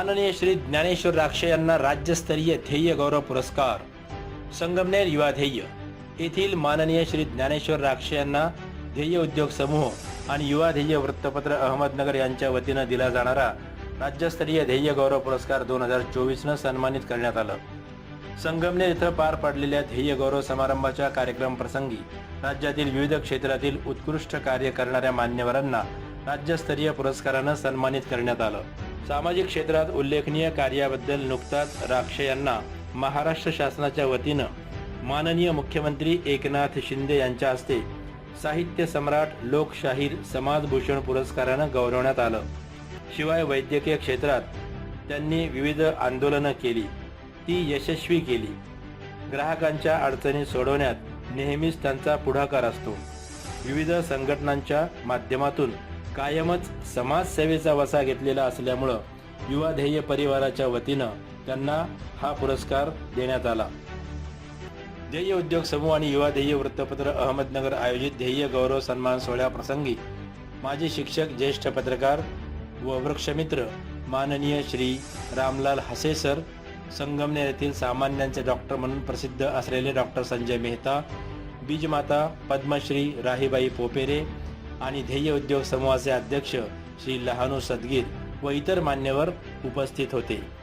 माननीय श्री ज्ञानेश्वर राक्षे यांना राज्यस्तरीय ध्येय गौरव पुरस्कार. संगमनेर युवा ध्येय. येथील माननीय श्री ज्ञानेश्वर राक्षे यांना ध्येय उद्योग समूह आणि युवा ध्येय वृत्तपत्र अहमदनगर यांच्या वतीनं दिला जाणारा राज्यस्तरीय ध्येय गौरव पुरस्कार दोन हजार चोवीसनं सन्मानित करण्यात आलं. संगमनेर इथं पार पडलेल्या ध्येय गौरव समारंभाच्या कार्यक्रम प्रसंगी राज्यातील विविध क्षेत्रातील उत्कृष्ट कार्य करणाऱ्या मान्यवरांना राज्यस्तरीय पुरस्कारानं सन्मानित करण्यात आलं. सामाजिक क्षेत्रात उल्लेखनीय कार्याबद्दल नुकताच राक्षे यांना महाराष्ट्र शासनाच्या वतीनं माननीय मुख्यमंत्री एकनाथ शिंदे यांच्या हस्ते साहित्य सम्राट लोकशाहीर समाजभूषण पुरस्कारानं गौरवण्यात आलं. शिवाय वैद्यकीय क्षेत्रात त्यांनी विविध आंदोलनं केली. ती यशस्वी केली. ग्राहकांच्या अडचणी सोडवण्यात नेहमीच त्यांचा पुढाकार असतो. विविध संघटनांच्या माध्यमातून कायमच समाजसेवेचा वसा घेतलेला असल्यामुळं युवा ध्येय परिवाराच्या वतीनं त्यांना हा पुरस्कार देण्यात आला. ध्येय उद्योग समूह आणि युवा ध्येय वृत्तपत्र अहमदनगर आयोजित ध्येय गौरव सन्मान सोहळ्याप्रसंगी माजी शिक्षक ज्येष्ठ पत्रकार व वृक्षमित्र माननीय श्री रामलाल हसे सर संगमनेर येथील सामान्यांचे डॉक्टर म्हणून प्रसिद्ध असलेले डॉक्टर संजय मेहता बीजमाता पद्मश्री राहीबाई पोपेरे आणि ध्येय उद्योग समूहाचे अध्यक्ष श्री लहानू सदगीर व इतर मान्यवर उपस्थित होते.